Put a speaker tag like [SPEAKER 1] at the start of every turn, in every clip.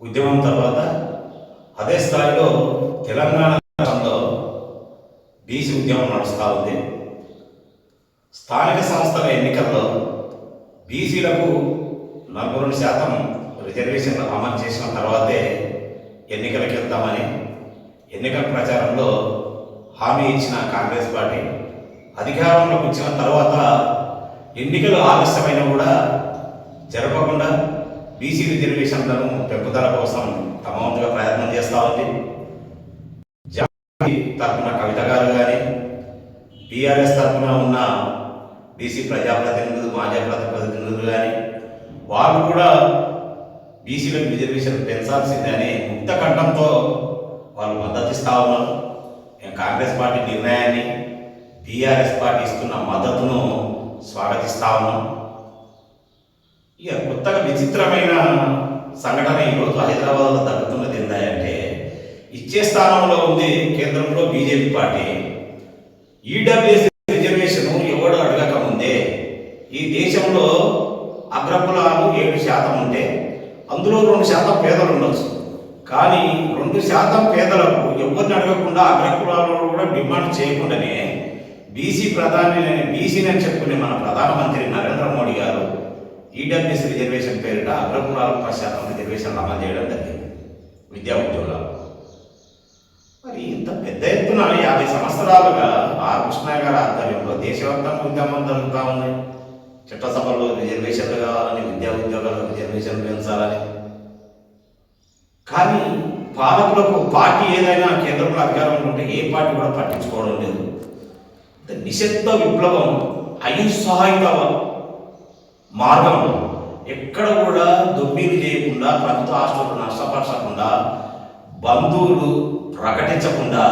[SPEAKER 1] ఉద్యమం తర్వాత అదే స్థాయిలో తెలంగాణ రాష్ట్రంలో బీసీ ఉద్యమం నడుస్తూ ఉంది. స్థానిక సంస్థల ఎన్నికల్లో బీసీలకు నలభై రెండు శాతం రిజర్వేషన్ అమలు చేసిన తర్వాతే ఎన్నికలకు వెళ్తామని ఎన్నికల ప్రచారంలో హామీ ఇచ్చిన కాంగ్రెస్ పార్టీ అధికారంలోకి వచ్చిన తర్వాత ఎన్నికలు ఆలస్యమైన కూడా జరపకుండా బీసీ రిజర్వేషన్లను పెంపుదల కోసం తమ వంతుగా ప్రయత్నం చేస్తూ ఉంది జాతి తరఫున కవిత గారు కానీ బీఆర్ఎస్ తరఫున ఉన్న బీసీ ప్రజాప్రతినిధులు మాజీ ప్రతినిధులు కానీ వాళ్ళు కూడా బీసీలకు రిజర్వేషన్ పెంచాల్సిందని ముక్త కంఠంతో వాళ్ళు మద్దతిస్తూ ఉన్నారు. మేము కాంగ్రెస్ పార్టీ నిర్ణయాన్ని టీఆర్ఎస్ పార్టీ ఇస్తున్న మద్దతును స్వాగతిస్తా ఉన్నాం. ఇక కొత్తగా విచిత్రమైన సంఘటన ఈరోజు హైదరాబాద్లో తగ్గుతున్నది ఏంటంటే ఇచ్చే స్థానంలో ఉంది కేంద్రంలో బీజేపీ పార్టీ ఈడబ్ల్యూఎస్ రిజర్వేషన్ ఎవడు అడగక ముందే ఈ దేశంలో అగ్రకులాలు ఏడు శాతం ఉంటే అందులో రెండు శాతం పేదలు ఉండొచ్చు. కానీ రెండు శాతం పేదలకు ఎవరిని అడగకుండా అగ్రకులాలు కూడా డిమాండ్ చేయకుండానే బీసీ ప్రధాని బీసీని అని చెప్పుకునే మన ప్రధానమంత్రి నరేంద్ర మోడీ గారు ఈడబ్ల్యూఎస్ రిజర్వేషన్ పేరిట అగ్రపు పది శాతం రిజర్వేషన్ అమలు చేయడం జరిగింది. విద్యా ఉద్యోగాలు. మరి ఇంత పెద్ద ఎత్తున యాభై సంవత్సరాలుగా ఆర్ కృష్ణ గారి ఆధ్వర్యంలో దేశవ్యాప్తంగా ఉద్యమం జరుగుతూ ఉంది చట్టసభలో రిజర్వేషన్లు కావాలని విద్యా ఉద్యోగాలకు రిజర్వేషన్లు పెంచాలని. కానీ పాలకులకు పార్టీ ఏదైనా కేంద్రంలో అధికారంలో ఉంటే ఏ పార్టీ కూడా పట్టించుకోవడం లేదు. నిశ్శబ్ద విప్లవం అహింసాయుత మార్గం ఎక్కడ కూడా దొమ్మిలు చేయకుండా ప్రభుత్వ ఆస్తులు నష్టపరచకుండా బంధువులు ప్రకటించకుండా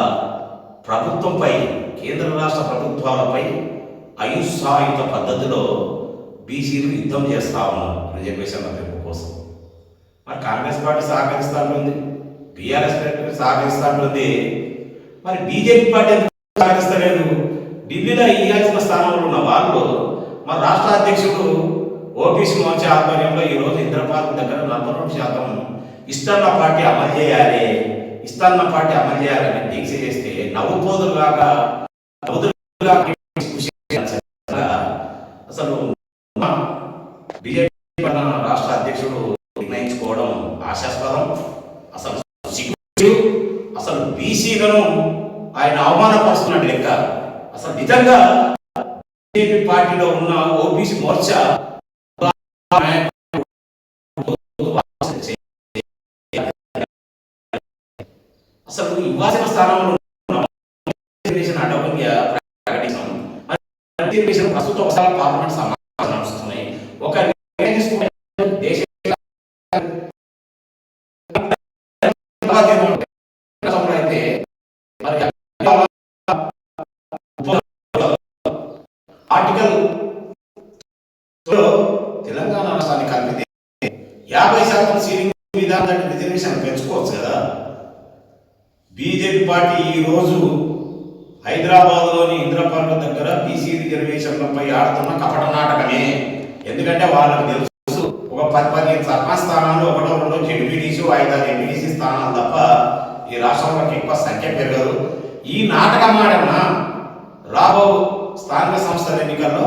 [SPEAKER 1] ప్రభుత్వంపై కేంద్ర రాష్ట్ర ప్రభుత్వాలపై అహింసాయుత పద్ధతిలో బీసీలు యుద్ధం చేస్తా ఉన్నారు. రిజర్వేషన్ల పెంపు కోసం. మరి కాంగ్రెస్ పార్టీ సహకరిస్తూ ఉంటుంది బీఆర్ఎస్ పార్టీ సహకరిస్తూ మరి బీజేపీ పార్టీ సహకరిస్తలేదు? ఢిల్లీలో ఇవ్వాల్సిన స్థానంలో ఉన్న వాళ్ళు మన రాష్ట్ర అధ్యక్షుడు ఓబీసీ మోర్చా ఆధ్వర్యంలో ఈరోజు ఇంద్రపార్క్ దగ్గర నలభై రెండు శాతం ఇస్తాన్న పార్టీ అమలు చేయాలి ఇస్తాన్న పార్టీ అమలు చేయాలని దీక్ష చేస్తే నవ్వుపోదులుగాక కాక అసలు బీజేపీ రాష్ట్ర అధ్యక్షుడు నిర్ణయించుకోవడం ఆశాస్పదం. అసలు అసలు బీసీలను ఆయన అవమానపరుస్తున్నట్టు లెక్క. అసలు నిజంగా బీజేపీ పార్టీలో ఉన్న ఓబీసీ మోర్చా అసలు ఇవ్వాల్సిన స్థానంలో అడ్డంగా ప్రకటించాం రిజర్వేషన్ ప్రస్తుత ఒకసారి పార్లమెంట్ సమావేశాలు నడుస్తున్నాయి ఒక నిర్ణయం తీసుకుంటే దేశ ఆర్టికల్ తెలంగాణ రాష్ట్రాన్ని కలిపితే యాభై శాతం సీలింగ్ విధానం రిజర్వేషన్ పెంచుకోవచ్చు కదా. బీజేపీ పార్టీ ఈ రోజు హైదరాబాద్లోని ఇంద్రపార్క్ దగ్గర బీసీ రిజర్వేషన్లపై ఆడుతున్న కపట నాటకమే. ఎందుకంటే వాళ్ళకి తెలుసు ఒక పది పదిహేను సర్పంచ్ స్థానాలు ఒకటో రెండో జెడ్పీటీసీ ఐదారు ఎంపీటీసీ స్థానాలు తప్ప ఈ రాష్ట్రంలోకి ఎక్కువ సంఖ్య పెరగదు. ఈ నాటకం ఆడన రాబో స్థానిక సంస్థల ఎన్నికల్లో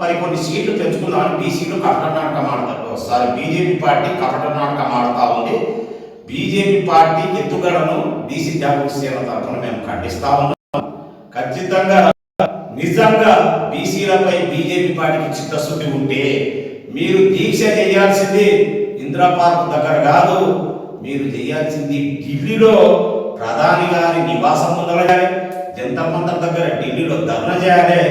[SPEAKER 1] మరి కొన్ని సీట్లు పెంచుకుందామని బీసీలు కపట నాటకం ఆడతారు. ఒకసారి బీజేపీ పార్టీ కపట నాటకం ఆడుతూ ఉంది. బీజేపీ పార్టీ ఎత్తుగడను బీసీ జాగృతి సేన తరఫున మేము ఖండిస్తా ఉన్నాం. ఖచ్చితంగా నిజంగా బీసీలపై బీజేపీ పార్టీకి చిత్తశుద్ధి ఉంటే మీరు దీక్ష చేయాల్సింది ఇందిరా పార్క్ దగ్గర కాదు. మీరు చేయాల్సింది ఢిల్లీలో ప్రధాని గారి నివాసం ముందర చేయాలి. జంతర్ మంతర్ దగ్గర ఢిల్లీలో ధర్నా చేయాలి.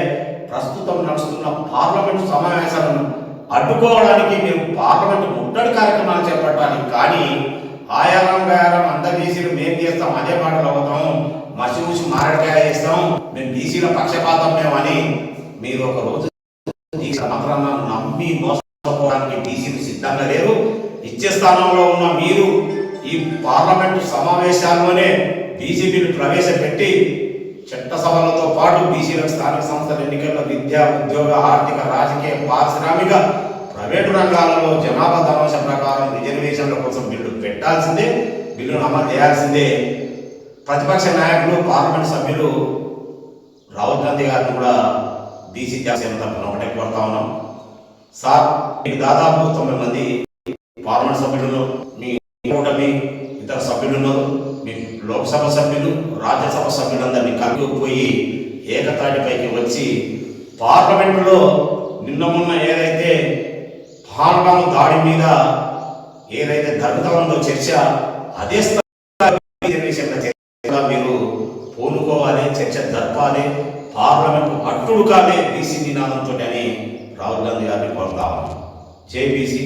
[SPEAKER 1] ప్రస్తుతం నడుస్తున్న పార్లమెంట్ సమావేశాలను అడ్డుకోవడానికి మీరు పార్లమెంట్ ముట్టడి కార్యక్రమాలు చేపట్టాలి. కానీ ఆయారం వ్యాయారం అంత బీసీలు మేము చేస్తాం అదే మాటలు అవుతాం మసి మూసి మారడికాయ చేస్తాం మేము బీసీల పక్షపాతం మేమని మీరు ఒక రోజు ఈ సంవత్సరాన్ని నమ్మి మోసపోవడానికి బీసీలు సిద్ధంగా లేరు. ఇచ్చే స్థానంలో ఉన్న మీరు ఈ పార్లమెంటు సమావేశాల్లోనే బీజేపీని ప్రవేశపెట్టి చట్టసభలతో పాటు బీసీలకు స్థానిక సంస్థల ఎన్నికల్లో విద్యా ఉద్యోగ ఆర్థిక రాజకీయ పారిశ్రామిక ప్రైవేటు రంగాలలో జనాభా ధనాంశ ప్రకారం రిజర్వేషన్ల కోసం బిల్లు పెట్టాల్సిందే బిల్లును అమలు చేయాల్సిందే. ప్రతిపక్ష నాయకులు పార్లమెంట్ సభ్యులు రాహుల్ గాంధీ గారిని కూడా బీసీ జాతీయ తరఫున ఒకటే కోరుతా ఉన్నాం. సార్ మీకు దాదాపు తొమ్మిది మంది పార్లమెంట్ సభ్యులు మీ కూటమి ఇతర సభ్యులు మీ లోక్సభ సభ్యులు రాజ్యసభ సభ్యులందరినీ కలిగిపోయి ఏకతాటిపైకి వచ్చి పార్లమెంటులో నిన్న మొన్న ఏదైతే పాల్గాము దాడి మీద ఏదైతే జరుగుతా ఉందో చర్చ అదే స్థాయిలో మీరు పూనుకోవాలి చర్చ జరపాలి పార్లమెంట్ అట్టుడు కాలే బీసీ నినాదంతో అని రాహుల్ గాంధీ గారిని కోరుతా ఉన్నాం. జై బీసీ.